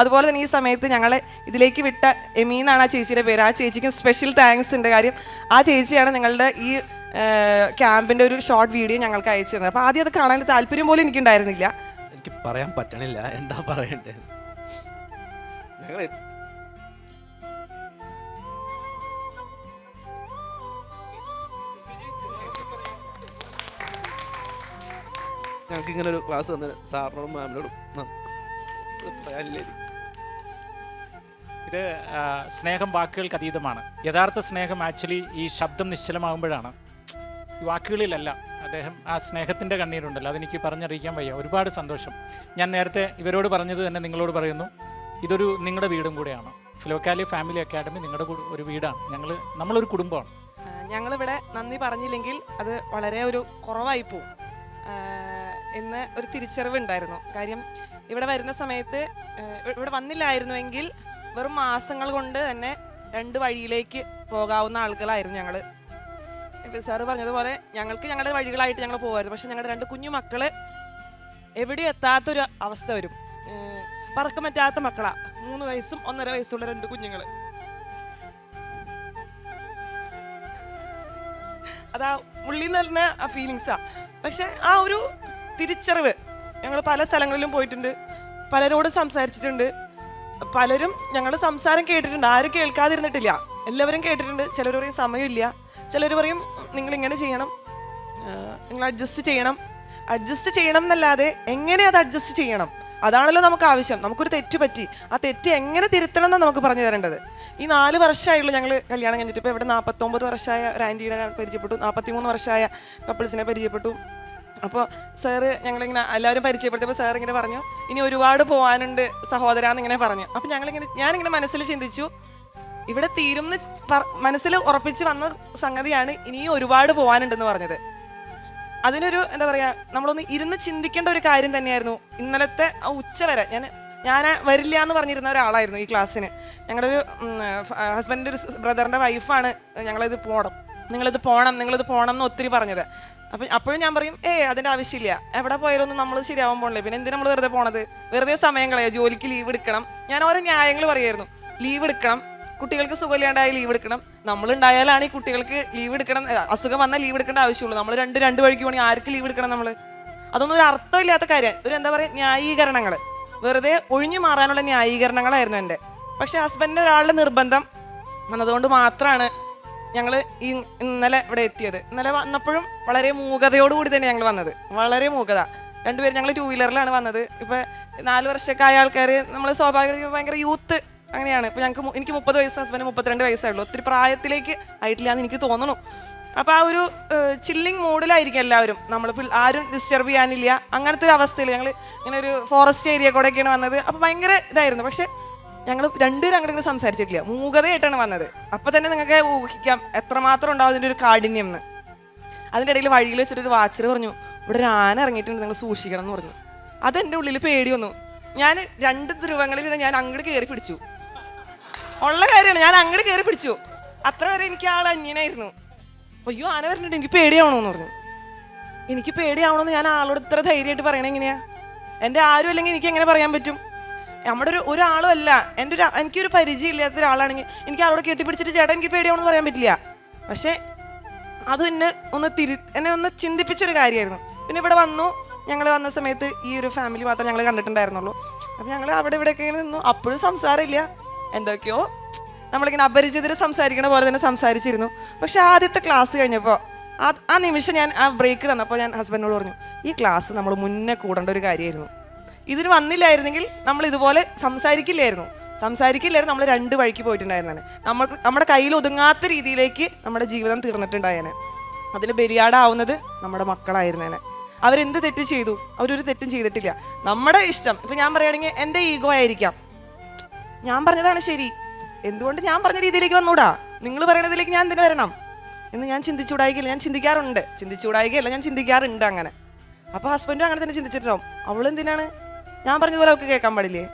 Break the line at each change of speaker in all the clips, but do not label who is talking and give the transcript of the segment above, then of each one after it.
അതുപോലെ തന്നെ ഈ സമയത്ത് ഞങ്ങളെ ഇതിലേക്ക് വിട്ട എമി എന്നാണ് ആ ചേച്ചിയുടെ പേര്. ആ ചേച്ചിക്കും സ്പെഷ്യൽ താങ്ക്സ് ഉണ്ട് കാര്യം. ആ ചേച്ചിയാണ് നിങ്ങളുടെ ഈ ക്യാമ്പിന്റെ ഒരു ഷോർട്ട് വീഡിയോ ഞങ്ങൾക്ക് അയച്ചു തന്നത്. അപ്പോൾ ആദ്യം അത് കാണാൻ താല്പര്യം പോലും എനിക്കുണ്ടായിരുന്നില്ല.
എനിക്ക് പറയാൻ പറ്റണില്ല. എന്താ പറയണ്ടേ? ഞങ്ങൾ ഞങ്ങൾക്ക് ഇങ്ങനെ ഒരു ക്ലാസ് വന്ന സാറിനോടും മാമിനോടും പറയാനില്ലേ.
ഇത് സ്നേഹം വാക്കുകൾക്ക് അതീതമാണ്. യഥാർത്ഥ സ്നേഹം ആക്ച്വലി ഈ ശബ്ദം നിശ്ചലമാകുമ്പോഴാണ്. വാക്കുകളിലല്ല അദ്ദേഹം ആ സ്നേഹത്തിന്റെ കണ്ണീരുണ്ടല്ലോ അതെനിക്ക് പറഞ്ഞറിയിക്കാൻ വയ്യ. ഒരുപാട് സന്തോഷം. ഞാൻ നേരത്തെ ഇവരോട് പറഞ്ഞത് തന്നെ നിങ്ങളോട് പറയുന്നു. ഇതൊരു നിങ്ങളുടെ വീടും കൂടെയാണ്. ഫിലോക്കാലി ഫാമിലി അക്കാഡമി നിങ്ങളുടെ ഒരു വീടാണ്. ഞങ്ങൾ നമ്മളൊരു കുടുംബമാണ്.
ഞങ്ങളിവിടെ നന്ദി പറഞ്ഞില്ലെങ്കിൽ അത് വളരെ ഒരു കുറവായി പോവും. എന്ന് ഒരു തിരിച്ചറിവ് ഉണ്ടായിരുന്നു കാര്യം ഇവിടെ വരുന്ന സമയത്ത് ഇവിടെ വന്നില്ലായിരുന്നുവെങ്കിൽ വെറും മാസങ്ങൾ കൊണ്ട് തന്നെ രണ്ട് വഴിയിലേക്ക് പോകാവുന്ന ആളുകളായിരുന്നു ഞങ്ങൾ സാറ് പറഞ്ഞതുപോലെ ഞങ്ങൾക്ക് ഞങ്ങളുടെ വഴികളായിട്ട് ഞങ്ങൾ പോകുമായിരുന്നു പക്ഷെ ഞങ്ങളുടെ രണ്ട് കുഞ്ഞു മക്കൾ എവിടെ എത്താത്തൊരു അവസ്ഥ വരും. പറക്കം പറ്റാത്ത മക്കളാ. മൂന്ന് വയസ്സും ഒന്നര വയസ്സുള്ള രണ്ട് കുഞ്ഞുങ്ങൾ അതാ ഉള്ളിൽ നിന്ന് തന്നെ ആ ഫീലിങ്സാ പക്ഷെ ആ ഒരു തിരിച്ചറിവ് ഞങ്ങൾ പല സ്ഥലങ്ങളിലും പോയിട്ടുണ്ട്. പലരോട് സംസാരിച്ചിട്ടുണ്ട്. പലരും ഞങ്ങളുടെ സംസാരം കേട്ടിട്ടുണ്ട്. ആരും കേൾക്കാതിരുന്നിട്ടില്ല. എല്ലാവരും കേട്ടിട്ടുണ്ട്. ചിലർ പറയും സമയമില്ല. ചിലർ പറയും നിങ്ങൾ ഇങ്ങനെ ചെയ്യണം നിങ്ങൾ അഡ്ജസ്റ്റ് ചെയ്യണം. അഡ്ജസ്റ്റ് ചെയ്യണം എന്നല്ലാതെ എങ്ങനെ അത് അഡ്ജസ്റ്റ് ചെയ്യണം? അതാണല്ലോ നമുക്ക് ആവശ്യം. നമുക്കൊരു തെറ്റ് പറ്റി. ആ തെറ്റ് എങ്ങനെ തിരുത്തണം എന്നാണ് നമുക്ക് പറഞ്ഞു തരേണ്ടത്. ഈ നാല് വർഷമായുള്ളൂ ഞങ്ങൾ കല്യാണം കഴിഞ്ഞിട്ട്. ഇപ്പോൾ ഇവിടെ നാൽപ്പത്തൊമ്പത് വർഷമായ ഒരു ആന്റീനെ പരിചയപ്പെട്ടു. നാൽപ്പത്തിമൂന്ന് വർഷമായ കപ്പിൾസിനെ പരിചയപ്പെട്ടു. അപ്പോൾ സാറ് ഞങ്ങളിങ്ങനെ എല്ലാവരും പരിചയപ്പെടുത്തിയപ്പോൾ സാർ ഇങ്ങനെ പറഞ്ഞു ഇനി ഒരുപാട് പോകാനുണ്ട് സഹോദരാന്ന് ഇങ്ങനെ പറഞ്ഞു. അപ്പോൾ ഞങ്ങളിങ്ങനെ ഞാനിങ്ങനെ മനസ്സിൽ ചിന്തിച്ചു ഇവിടെ തീരും മനസ്സിൽ ഉറപ്പിച്ച് വന്ന സംഗതിയാണ് ഇനിയും ഒരുപാട് പോകാനുണ്ടെന്ന് പറഞ്ഞത്. അതിനൊരു എന്താ പറയുക നമ്മളൊന്ന് ഇരുന്ന് ചിന്തിക്കേണ്ട ഒരു കാര്യം തന്നെയായിരുന്നു. ഇന്നലത്തെ ആ ഉച്ച വരെ ഞാൻ ഞാൻ വരില്ല എന്ന് പറഞ്ഞിരുന്ന ഒരാളായിരുന്നു ഈ ക്ലാസ്സിന്. ഞങ്ങളുടെ ഒരു ഹസ്ബൻഡിന്റെ ഒരു ബ്രദറിന്റെ വൈഫാണ് ഞങ്ങളിത് പോകണം നിങ്ങളിത് പോകണം നിങ്ങളിത് പോകണം എന്ന് ഒത്തിരി പറഞ്ഞത്. അപ്പം അപ്പോഴും ഞാൻ പറയും ഏ അതിന്റെ ആവശ്യമില്ല. എവിടെ പോയാലൊന്നും നമ്മൾ ശരിയാവാൻ പോകണില്ലേ പിന്നെ എന്തിനാ നമ്മൾ വെറുതെ പോണത്? വെറുതെ സമയം കളയുക ജോലിക്ക് ലീവ് എടുക്കണം. ഞാൻ ഓരോ ന്യായങ്ങൾ പറയായിരുന്നു. ലീവ് എടുക്കണം. കുട്ടികൾക്ക് സുഖമില്ലാണ്ടായി ലീവ് എടുക്കണം. നമ്മൾ ഉണ്ടായാലാണ് ഈ കുട്ടികൾക്ക് ലീവ് എടുക്കണം. അസുഖം വന്നാൽ ലീവ് എടുക്കേണ്ട ആവശ്യമുള്ളൂ. നമ്മൾ രണ്ട് രണ്ട് വഴിക്ക് പോകണമെങ്കിൽ ആർക്ക് ലീവ് എടുക്കണം നമ്മൾ അതൊന്നും ഒരു അർത്ഥമില്ലാത്ത കാര്യം. ഒരു എന്താ പറയുക ന്യായീകരണങ്ങൾ വെറുതെ ഒഴിഞ്ഞു മാറാനുള്ള ന്യായീകരണങ്ങളായിരുന്നു എന്റെ പക്ഷേ ഹസ്ബൻഡിന്റെ ഒരാളുടെ നിർബന്ധം വന്നതുകൊണ്ട് മാത്രമാണ് ഞങ്ങൾ ഈ ഇന്നലെ ഇവിടെ എത്തിയത്. ഇന്നലെ വന്നപ്പോഴും വളരെ മൂകതയോടുകൂടി തന്നെ ഞങ്ങൾ വന്നത്. വളരെ മൂകത. രണ്ടുപേരും ഞങ്ങൾ ടൂ വീലറിലാണ് വന്നത്. ഇപ്പം നാല് വർഷമൊക്കെ ആയ ആൾക്കാർ നമ്മൾ സ്വാഭാവിക ഭയങ്കര യൂത്ത് അങ്ങനെയാണ്. ഇപ്പം ഞങ്ങൾക്ക് എനിക്ക് മുപ്പത് വയസ്സ് ഹസ്ബൻഡ് മുപ്പത്തിരണ്ട് വയസ്സായുള്ളൂ ഒത്തിരി പ്രായത്തിലേക്ക് ആയിട്ടില്ല എന്ന് എനിക്ക് തോന്നുന്നു അപ്പോൾ ആ ഒരു ചില്ലിങ് മൂഡിലായിരിക്കും എല്ലാവരും. നമ്മൾ ആരും ഡിസ്റ്റർബ് ചെയ്യാനില്ല. അങ്ങനത്തെ ഒരു അവസ്ഥയിൽ ഞങ്ങൾ ഇങ്ങനെ ഒരു ഫോറസ്റ്റ് ഏരിയ കൂടെയൊക്കെയാണ് വന്നത്. അപ്പോൾ ഭയങ്കര ഇതായിരുന്നു. പക്ഷെ ഞങ്ങൾ രണ്ടുപേരും അങ്ങോട്ട് ഇങ്ങനെ സംസാരിച്ചിട്ടില്ല. മൂകതയായിട്ടാണ് വന്നത്. അപ്പം തന്നെ നിങ്ങൾക്ക് ഊഹിക്കാം എത്രമാത്രം ഉണ്ടാവും അതിന്റെ ഒരു കാഠിന്യം എന്ന്. അതിന്റെ ഇടയിൽ വഴിയിൽ വെച്ചിട്ടൊരു വാച്ചർ പറഞ്ഞു ഇവിടെ ഒരു ആന ഇറങ്ങിയിട്ടുണ്ട് നിങ്ങൾ സൂക്ഷിക്കണം എന്ന് പറഞ്ഞു. അതെന്റെ ഉള്ളിൽ പേടി വന്നു. ഞാൻ രണ്ട് ധ്രുവങ്ങളിൽ നിന്ന് ഞാൻ അങ്ങോട്ട് കയറി പിടിച്ചു. ഉള്ള കാര്യമാണ് ഞാൻ അങ്ങോട്ട് കയറി പിടിച്ചു. അത്ര വരെ എനിക്ക് ആൾ അന്യനായിരുന്നു. അയ്യോ ആന വരുന്നുണ്ട് എനിക്ക് പേടിയാവണമെന്ന് പറഞ്ഞു. എനിക്ക് പേടിയാവണമെന്ന് ഞാൻ ആളോട് ഇത്ര ധൈര്യമായിട്ട് പറയണേ എങ്ങനെയാ? എന്റെ ആരും അല്ലെങ്കിൽ എനിക്ക് എങ്ങനെ പറയാൻ പറ്റും? നമ്മുടെ ഒരു ഒരാളും അല്ല എന്റെ ഒരു എനിക്കൊരു പരിചയം ഇല്ലാത്ത ഒരാളാണെങ്കിൽ എനിക്ക് ആളോട് കെട്ടിപ്പിടിച്ചിട്ട് ചേട്ടൻ എനിക്ക് പേടിയാവണമെന്ന് പറയാൻ പറ്റില്ല. പക്ഷേ അത് എന്നെ ഒന്ന് തിരി എന്നെ ഒന്ന് ചിന്തിപ്പിച്ചൊരു കാര്യമായിരുന്നു. പിന്നെ ഇവിടെ വന്നു. ഞങ്ങൾ വന്ന സമയത്ത് ഈ ഒരു ഫാമിലി മാത്രമേ ഞങ്ങൾ കണ്ടിട്ടുണ്ടായിരുന്നുള്ളൂ. അപ്പം ഞങ്ങൾ അവിടെ ഇവിടെയൊക്കെ ഇങ്ങനെ നിന്നു. അപ്പോഴും സംസാരമില്ല. എന്തൊക്കെയോ നമ്മളിങ്ങനെ അപരിചിതർ സംസാരിക്കണ പോലെ തന്നെ സംസാരിച്ചിരുന്നു. പക്ഷെ ആദ്യത്തെ ക്ലാസ് കഴിഞ്ഞപ്പോൾ ആ നിമിഷം ഞാൻ ആ ബ്രേക്ക് തന്നപ്പോൾ ഞാൻ ഹസ്ബൻഡിനോട് പറഞ്ഞു ഈ ക്ലാസ് നമ്മൾ മുന്നേ കൂടേണ്ട ഒരു കാര്യമായിരുന്നു. ഇതിന് വന്നില്ലായിരുന്നെങ്കിൽ നമ്മൾ ഇതുപോലെ സംസാരിക്കില്ലായിരുന്നു. സംസാരിക്കില്ലായിരുന്നു നമ്മൾ രണ്ട് വഴിക്ക് പോയിട്ടുണ്ടായിരുന്നേ നമ്മൾ നമ്മുടെ കയ്യിൽ ഒതുങ്ങാത്ത രീതിയിലേക്ക് നമ്മുടെ ജീവിതം തീർന്നിട്ടുണ്ടായേനെ. അതിന് ബലിയാടാവുന്നത് നമ്മുടെ മക്കളായിരുന്നേനെ. അവരെന്ത് തെറ്റ് ചെയ്തു? അവരൊരു തെറ്റും ചെയ്തിട്ടില്ല. നമ്മുടെ ഇഷ്ടം ഇപ്പം ഞാൻ പറയുകയാണെങ്കിൽ എന്റെ ഈഗോ ആയിരിക്കാം. ഞാൻ പറഞ്ഞതാണ് ശരി. എന്തുകൊണ്ട് ഞാൻ പറഞ്ഞ രീതിയിലേക്ക് വന്നൂടാ? നിങ്ങൾ പറയണതിലേക്ക് ഞാൻ എന്തിനു വരണം? എന്ന് ഞാൻ ചിന്തിച്ചുകൂടായിക്കില്ല ഞാൻ ചിന്തിക്കാറുണ്ട്. ചിന്തിച്ചുകൂടായികയല്ല ഞാൻ ചിന്തിക്കാറുണ്ട് അങ്ങനെ. അപ്പോൾ ഹസ്ബൻഡും അങ്ങനെ തന്നെ ചിന്തിച്ചിട്ടുണ്ടാവും. അവൾ എന്തിനാണ് ഞാൻ പറഞ്ഞതുപോലെ അവൾക്ക് കേൾക്കാൻ പാടില്ലേ?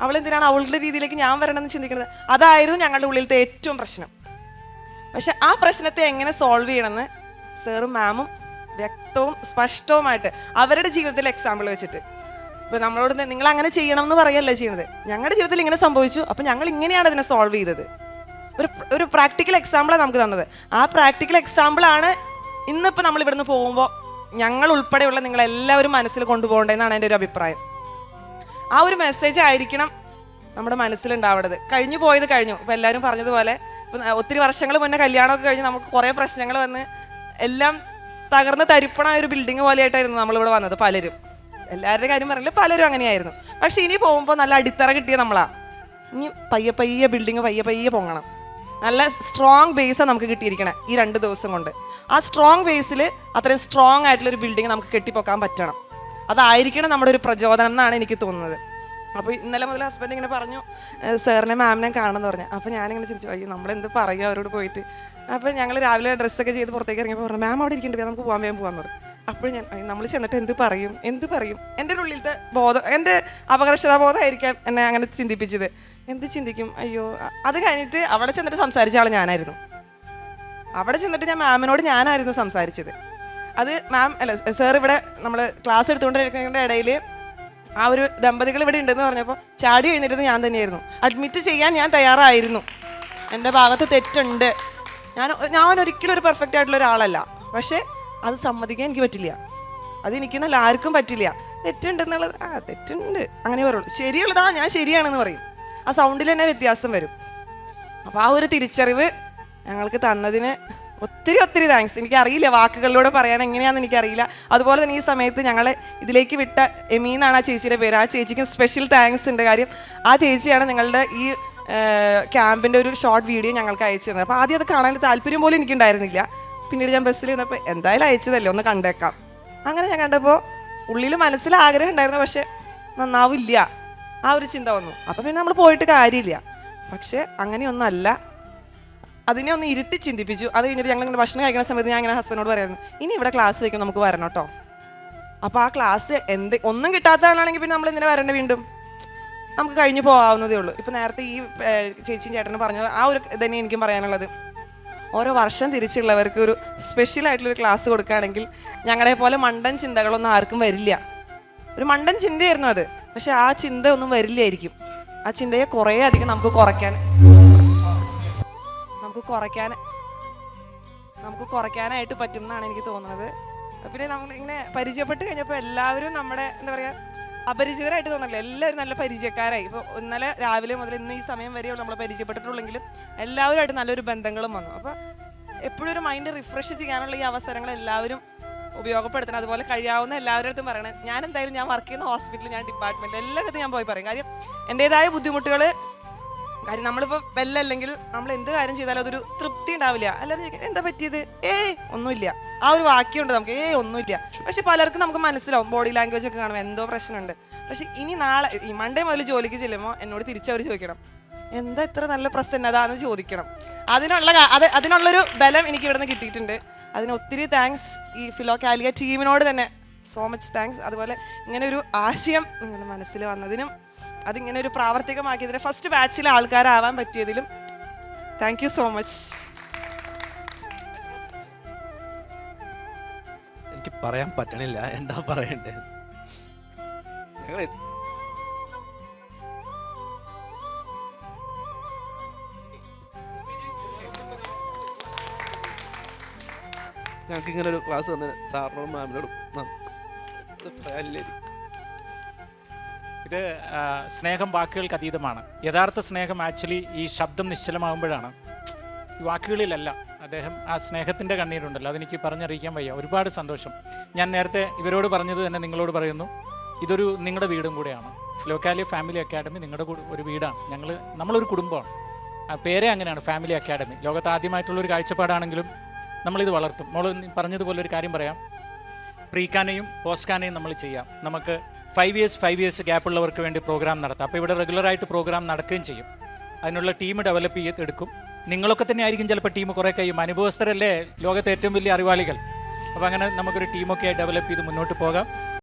അവൾ എന്തിനാണ് അവളുടെ രീതിയിലേക്ക് ഞാൻ വരണമെന്ന് ചിന്തിക്കുന്നത്? അതായിരുന്നു ഞങ്ങളുടെ ഉള്ളിലത്തെ ഏറ്റവും പ്രശ്നം. പക്ഷെ ആ പ്രശ്നത്തെ എങ്ങനെ സോൾവ് ചെയ്യണമെന്ന് സാറും മാമും വ്യക്തവും സ്പഷ്ടവുമായിട്ട് അവരുടെ ജീവിതത്തിൽ എക്സാമ്പിൾ വെച്ചിട്ട്. ഇപ്പൊ നമ്മളോട് നിങ്ങൾ അങ്ങനെ ചെയ്യണം എന്ന് പറയല്ല ചെയ്യുന്നത് ഞങ്ങളുടെ ജീവിതത്തിൽ ഇങ്ങനെ സംഭവിച്ചു. അപ്പൊ ഞങ്ങൾ ഇങ്ങനെയാണ് അതിനെ സോൾവ് ചെയ്തത്. ഒരു ഒരു പ്രാക്ടിക്കൽ എക്സാമ്പിളാണ് നമുക്ക് തന്നത്. ആ പ്രാക്ടിക്കൽ എക്സാമ്പിളാണ് ഇന്നിപ്പോൾ നമ്മൾ ഇവിടുന്ന് പോകുമ്പോൾ ഞങ്ങൾ ഉൾപ്പെടെയുള്ള നിങ്ങളെല്ലാവരും മനസ്സിൽ കൊണ്ടുപോകേണ്ടതെന്നാണ് എന്റെ ഒരു അഭിപ്രായം. ആ ഒരു മെസ്സേജ് ആയിരിക്കണം നമ്മുടെ മനസ്സിലുണ്ടാവേണ്ടത് കഴിഞ്ഞു പോയത് കഴിഞ്ഞു. ഇപ്പം എല്ലാവരും പറഞ്ഞതുപോലെ ഒത്തിരി വർഷങ്ങൾ മുന്നേ കല്യാണമൊക്കെ കഴിഞ്ഞ് നമുക്ക് കുറേ പ്രശ്നങ്ങൾ വന്ന് എല്ലാം തകർന്ന് തരിപ്പണ ഒരു ബിൽഡിംഗ് പോലെയായിട്ടായിരുന്നു നമ്മളിവിടെ വന്നത് പലരും. എല്ലാവരുടെ കാര്യം പറഞ്ഞില്ല പലരും അങ്ങനെയായിരുന്നു. പക്ഷെ ഇനി പോകുമ്പോൾ നല്ല അടിത്തറ കിട്ടിയ നമ്മളാ. ഇനി പയ്യെ പയ്യെ ബിൽഡിങ് പയ്യെ പയ്യെ പൊങ്ങണം. നല്ല സ്ട്രോങ് ബേസാണ് നമുക്ക് കിട്ടിയിരിക്കണേ ഈ രണ്ട് ദിവസം കൊണ്ട്. ആ സ്ട്രോങ് ബേസിൽ അത്രയും സ്ട്രോങ് ആയിട്ടുള്ള ഒരു ബിൽഡിംഗ് നമുക്ക് കെട്ടിപ്പൊക്കാൻ പറ്റണം. അതായിരിക്കണം നമ്മുടെ ഒരു പ്രചോദനം എന്നാണ് എനിക്ക് തോന്നുന്നത്. അപ്പോൾ ഇന്നലെ മുതൽ ഹസ്ബൻഡ് ഇങ്ങനെ പറഞ്ഞു സാറിനെ മാമിനെ കാണണമെന്ന് പറഞ്ഞു. അപ്പോൾ ഞാനിങ്ങനെ ചിന്തിച്ചു അയ്യോ നമ്മളെന്ത് പറയും അവരോട് പോയിട്ട്? അപ്പോൾ ഞങ്ങൾ രാവിലെ ഡ്രസ്സൊക്കെ ചെയ്ത് പുറത്തേക്ക് ഇറങ്ങിയപ്പോൾ പറഞ്ഞു മാം അവിടെ ഇരിക്കേണ്ടി നമുക്ക് പോകാൻ വേഗം പോകാൻ പറഞ്ഞു. അപ്പോൾ ഞാൻ നമ്മൾ ചെന്നിട്ട് എന്ത് പറയും? എന്ത് പറയും? എന്റെ ഉള്ളിലത്തെ ബോധം എന്റെ അപകർഷതാബോധമായിരിക്കാം എന്നെ അങ്ങനെ ചിന്തിപ്പിച്ചത്. എന്ത് ചിന്തിക്കും? അയ്യോ അത് കഴിഞ്ഞിട്ട് അവിടെ ചെന്നിട്ട് സംസാരിച്ച ആൾ ഞാനായിരുന്നു. അവിടെ ചെന്നിട്ട് ഞാൻ മാമിനോട് ഞാനായിരുന്നു സംസാരിച്ചത്. അത് മാം അല്ല സാർ ഇവിടെ നമ്മൾ ക്ലാസ് എടുത്തുകൊണ്ടിരിക്കുന്നതിന്റെ ഇടയിൽ ആ ഒരു ദമ്പതികൾ ഇവിടെ ഉണ്ടെന്ന് പറഞ്ഞപ്പോൾ ചാടി എഴുന്നേറ്റത് ഞാൻ തന്നെയായിരുന്നു. അഡ്മിറ്റ് ചെയ്യാൻ ഞാൻ തയ്യാറായിരുന്നു. എന്റെ ഭാഗത്ത് തെറ്റുണ്ട്. ഞാൻ ഞാൻ ഒരിക്കലും ഒരു പെർഫെക്റ്റ് ആയിട്ടുള്ള ഒരാളല്ല. പക്ഷേ അത് സമ്മതിക്കാൻ എനിക്ക് പറ്റില്ല. അത് എനിക്കെന്നല്ല ആർക്കും പറ്റില്ല. തെറ്റുണ്ടെന്നുള്ളത് ആ തെറ്റുണ്ട്. അങ്ങനെ പറയുള്ളൂ. ശരിയുള്ളതാ ഞാൻ ശരിയാണെന്ന് പറയും. ആ സൗണ്ടിൽ തന്നെ വ്യത്യാസം വരും. അപ്പോൾ ആ ഒരു തിരിച്ചറിവ് ഞങ്ങൾക്ക് തന്നതിന് ഒത്തിരി ഒത്തിരി താങ്ക്സ് എനിക്കറിയില്ല വാക്കുകളിലൂടെ പറയാൻ എങ്ങനെയാണെന്ന് എനിക്കറിയില്ല. അതുപോലെ തന്നെ ഈ സമയത്ത് ഞങ്ങളെ ഇതിലേക്ക് വിട്ട എമി എന്നാണ് ആ ചേച്ചിയുടെ പേര്. ആ ചേച്ചിക്ക് സ്പെഷ്യൽ താങ്ക്സ് ഉണ്ട് കാര്യം. ആ ചേച്ചിയാണ് നിങ്ങളുടെ ഈ ക്യാമ്പിന്റെ ഒരു ഷോർട്ട് വീഡിയോ ഞങ്ങൾക്ക് അയച്ചു തന്നത്. അപ്പോൾ ആദ്യം അത് കാണാൻ താല്പര്യം പോലും എനിക്കുണ്ടായിരുന്നില്ല. പിന്നീട് ഞാൻ ബസ്സിൽ വന്നപ്പോൾ എന്തായാലും അയച്ചതല്ലേ? ഒന്ന് കണ്ടേക്കാം. അങ്ങനെ ഞാൻ കണ്ടപ്പോൾ ഉള്ളിൽ മനസ്സിൽ ആഗ്രഹം ഉണ്ടായിരുന്നു പക്ഷെ നന്നാവില്ല. ആ ഒരു ചിന്ത വന്നു. അപ്പം പിന്നെ നമ്മൾ പോയിട്ട് കാര്യമില്ല. പക്ഷെ അങ്ങനെയൊന്നല്ല അതിനെ ഒന്ന് ഇരുത്തി ചിന്തിപ്പിച്ചു. അത് കഴിഞ്ഞിട്ട് ഞങ്ങൾ ഇങ്ങനെ ഭക്ഷണം കഴിക്കുന്ന സമയത്ത് ഞാൻ ഇങ്ങനെ ഹസ്ബൻഡോട് പറയുന്നു ഇനി ഇവിടെ ക്ലാസ് വയ്ക്കും നമുക്ക് വരണം കേട്ടോ അപ്പോൾ ആ ക്ലാസ് എന്ത് ഒന്നും കിട്ടാത്ത ആളാണെങ്കിൽ പിന്നെ നമ്മൾ എന്തിനാ വരേണ്ട വീണ്ടും? നമുക്ക് കഴിഞ്ഞു പോകാവുന്നതേ ഉള്ളൂ. ഇപ്പം നേരത്തെ ഈ ചേച്ചിയും ചേട്ടനും പറഞ്ഞത് ആ ഒരു ഇതന്നെ എനിക്കും പറയാനുള്ളത്. ഓരോ വർഷം തിരിച്ചുള്ളവർക്ക് ഒരു സ്പെഷ്യൽ ആയിട്ടുള്ളൊരു ക്ലാസ് കൊടുക്കുകയാണെങ്കിൽ ഞങ്ങളെ പോലെ മണ്ടൻ ചിന്തകളൊന്നും ആർക്കും വരില്ല. ഒരു മണ്ടൻ ചിന്തയായിരുന്നു അത്. പക്ഷെ ആ ചിന്ത ഒന്നും വരില്ലായിരിക്കും. ആ ചിന്തയെ കുറേ അധികം നമുക്ക് കുറയ്ക്കാൻ നമുക്ക് കുറയ്ക്കാൻ നമുക്ക് കുറയ്ക്കാനായിട്ട് പറ്റും എന്നാണ് എനിക്ക് തോന്നുന്നത്. പിന്നെ നമ്മൾ ഇങ്ങനെ പരിചയപ്പെട്ട് കഴിഞ്ഞപ്പോൾ എല്ലാവരും നമ്മുടെ എന്താ പറയുക അപരിചിതരായിട്ട് തോന്നില്ല എല്ലാവരും നല്ല പരിചയക്കാരായി. ഇപ്പോൾ ഇന്നലെ രാവിലെ മുതൽ ഇന്ന് ഈ സമയം വരെ നമ്മൾ പരിചയപ്പെട്ടിട്ടുള്ളെങ്കിലും എല്ലാവരുമായിട്ട് നല്ലൊരു ബന്ധങ്ങളും വന്നു. അപ്പോൾ എപ്പോഴും ഒരു മൈൻഡ് റിഫ്രഷ് ചെയ്യാനുള്ള ഈ അവസരങ്ങൾ എല്ലാവരും ഉപയോഗപ്പെടുത്തണം. അതുപോലെ കഴിയാവുന്ന എല്ലാവരുടെ അടുത്തും പറയണം. ഞാൻ എന്തായാലും ഞാൻ വർക്ക് ചെയ്യുന്ന ഹോസ്പിറ്റലിൽ ഞാൻ ഡിപ്പാർട്ട്മെന്റ് എല്ലായിടത്തും ഞാൻ പോയി പറയും. കാര്യം എന്റെതായ ബുദ്ധിമുട്ടുകൾ കാര്യം നമ്മളിപ്പോൾ വെല്ലല്ലെങ്കിൽ നമ്മൾ എന്ത് കാര്യം ചെയ്താലും അതൊരു തൃപ്തി ഉണ്ടാവില്ല. അല്ലാതെ എന്താ പറ്റിയത്? ഏ ഒന്നുമില്ല. ആ ഒരു വാക്യമുണ്ട് നമുക്ക്. ഏ ഒന്നുമില്ല. പക്ഷെ പലർക്കും നമുക്ക് മനസ്സിലാവും. ബോഡി ലാംഗ്വേജ് ഒക്കെ കാണുമ്പോൾ എന്തോ പ്രശ്നമുണ്ട്. പക്ഷെ ഇനി നാളെ ഈ മൺഡേ മുതൽ ജോലിക്ക് ചെല്ലുമ്പോൾ എന്നോട് തിരിച്ചവർ ചോദിക്കണം. എന്താ ഇത്ര നല്ല പ്രസന്നതാന്ന് ചോദിക്കണം. അതിനുള്ള അത് അതിനുള്ളൊരു ബലം എനിക്ക് ഇവിടുന്ന് കിട്ടിയിട്ടുണ്ട്. അതിന് ഒത്തിരി താങ്ക്സ് ഈ ഫിലോ കാലിക ടീമിനോട് തന്നെ. സോ മച്ച് താങ്ക്സ് അതുപോലെ ഇങ്ങനെ ഒരു ആശയം നിങ്ങളുടെ മനസ്സിൽ വന്നതിനും അതിങ്ങനെ ഒരു പ്രാവർത്തികമാക്കിയതിന് ഫസ്റ്റ് ബാച്ചിലെ ആൾക്കാരാവാൻ പറ്റിയതിലും താങ്ക് യു സോ മച്ച്
എനിക്ക് പറയാൻ പറ്റണില്ല. എന്താ പറയണ്ടേ? ഞങ്ങൾ ഞങ്ങൾക്ക് ഇങ്ങനെ ഒരു ക്ലാസ് വന്നതിന് സാറിനോടും മാമിനോടും നന്ദി. ഇത്
സ്നേഹം വാക്കുകൾക്ക് അതീതമാണ്. യഥാർത്ഥ സ്നേഹം ആക്ച്വലി ഈ ശബ്ദം നിശ്ചലമാകുമ്പോഴാണ്. ഈ വാക്കുകളിലല്ല അദ്ദേഹം ആ സ്നേഹത്തിന്റെ കണ്ണീരുണ്ടല്ലോ അതെനിക്ക് പറഞ്ഞറിയിക്കാൻ വയ്യ. ഒരുപാട് സന്തോഷം. ഞാൻ നേരത്തെ ഇവരോട് പറഞ്ഞത് തന്നെ നിങ്ങളോട് പറയുന്നു. ഇതൊരു നിങ്ങളുടെ വീടും കൂടെയാണ്. ലോക്കാലി ഫാമിലി അക്കാഡമി നിങ്ങളുടെ ഒരു വീടാണ്. ഞങ്ങൾ നമ്മളൊരു കുടുംബമാണ്. ആ പേരെ അങ്ങനെയാണ് ഫാമിലി അക്കാഡമി. ലോകത്ത് ആദ്യമായിട്ടുള്ളൊരു കാഴ്ചപ്പാടാണെങ്കിലും നമ്മളിത് വളർത്തും. മോൾ പറഞ്ഞതുപോലെ ഒരു കാര്യം പറയാം. പ്രീക്കാനെയും പോസ്റ്റ്കാനയും നമ്മൾ ചെയ്യാം. നമുക്ക് five years five years gap ഉള്ളവർക്ക് വേണ്ടി പ്രോഗ്രാം നടത്താം. അപ്പോൾ ഇവിടെ റെഗുലറായിട്ട് പ്രോഗ്രാം നടക്കുകയും ചെയ്യും. അതിനുള്ള ടീം ഡെവലപ്പ് ചെയ്ത് എടുക്കും. നിങ്ങളൊക്കെ തന്നെ ആയിരിക്കും ചിലപ്പോൾ ടീം കുറേ കഴിയും. അനുഭവസ്ഥരല്ലേ? ലോകത്തെ ഏറ്റവും വലിയ അറിവാളികൾ. അപ്പോൾ അങ്ങനെ നമുക്കൊരു ടീമൊക്കെ ഡെവലപ്പ് ചെയ്ത് മുന്നോട്ട് പോകാം.